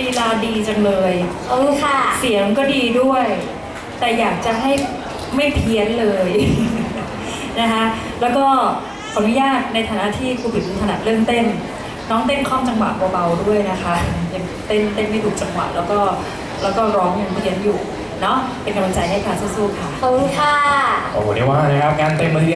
ลีลาดีจังเลย ขอบคุณค่ะ เสียงก็ดีด้วย แต่อยากจะให้ไม่เพี้ยนเลย นะคะ แล้วก็ขออนุญาตในฐานะที่ครูปิ่นถนัดเรื่องเต้น น้องเต้นคล่อมจังหวะเบาๆด้วยนะคะยังเต้นเต้นไม่ถูกจังหวะแล้วก็แล้วก็ร้องยังเพี้ยนอยู่เนาะเป็นกำลังใจให้ค่ะสู้ๆค่ะ ขอบคุณค่ะ โอ้โหเรียวว่านะครับงานเต็มเลยเดีย